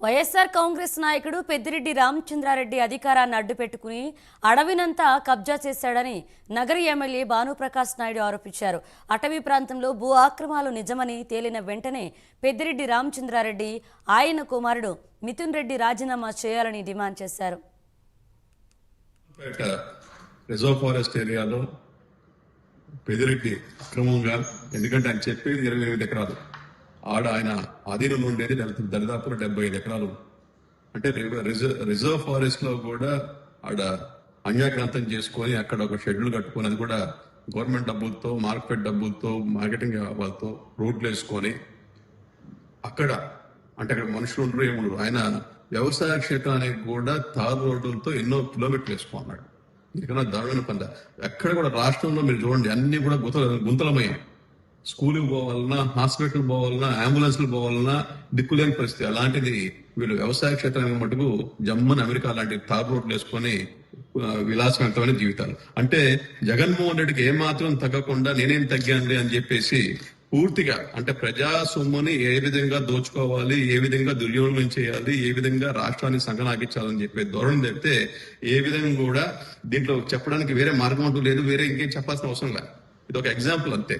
వైఎస్ఆర్ కాంగ్రెస్ నాయకుడు పెద్దిరెడ్డి రామచంద్రారెడ్డి అధికారాన్ని అడ్డుపెట్టుకుని అడవినంతా కబ్జా చేశాడని నగరి ఎమ్మెల్యే భానుప్రకాష్ నాయుడు ఆరోపించారు. అటవీ ప్రాంతంలో భూ ఆక్రమాలు నిజమని తేలిన వెంటనే పెద్దిరెడ్డి రామచంద్రారెడ్డి ఆయన కుమారుడు మిథున్ రెడ్డి రాజీనామా చేయాలని డిమాండ్ చేశారు. రిజర్వ్ ఫారెస్ట్ ఏరియాలో పెదిరెడ్డి అక్రమంగా ఎందుకంటే ఆయన చెప్పేది ఇరవై ఎనిమిది ఎకరాలు ఆడ ఆయన ఆధీనంలో ఉండేది దాదాపు దరిదాపులో డెబ్బై ఐదు ఎకరాలు. అంటే రిజర్వ్ రిజర్వ్ ఫారెస్ట్లో కూడా ఆడ అన్యాగ్రంథం చేసుకొని అక్కడ ఒక షెడ్యూల్ కట్టుకొని అది కూడా గవర్నమెంట్ డబ్బులతో మార్కెట్ డబ్బులతో మార్కెటింగ్ వాళ్ళతో రోడ్లు వేసుకొని అక్కడ అంటే అక్కడ మనుషులు ఉండరు ఏముండరు ఆయన వ్యవసాయ క్షేత్రానికి కూడా తారు రోడ్లతో ఎన్నో కిలోమీటర్లు వేసుకున్నాడు. ఎందుకన్నా దారుణమైన పంద. ఎక్కడ కూడా రాష్ట్రంలో మీరు చూడండి అన్ని కూడా గుంతల గుంతలమయ్యాయి. స్కూల్కి పోవాలన్నా హాస్పిటల్ పోవాలన్నా అంబులెన్స్లు పోవాలన్నా దిక్కులేని పరిస్థితి. అలాంటిది వీళ్ళు వ్యవసాయ క్షేత్రానికి మటుకు జమ్మన్ అమెరికా లాంటి తారు రోడ్లు వేసుకొని విలాసవంతమైన జీవితాలు. అంటే జగన్మోహన్ రెడ్డికి ఏమాత్రం తగ్గకుండా నేనేం తగ్గానులే అని చెప్పేసి పూర్తిగా అంటే ప్రజా సొమ్ముని ఏ విధంగా దోచుకోవాలి ఏ విధంగా దుర్యోగం చేయాలి ఏ విధంగా రాష్ట్రాన్ని సంగనాగించాలని చెప్పే ధోరణి చెప్తే ఏ విధంగా కూడా దీంట్లో చెప్పడానికి వేరే మార్గం అంటూ లేదు వేరే ఇంకేం చెప్పాల్సిన అవసరం లేదు. ఇది ఒక ఎగ్జాంపుల్ అంతే.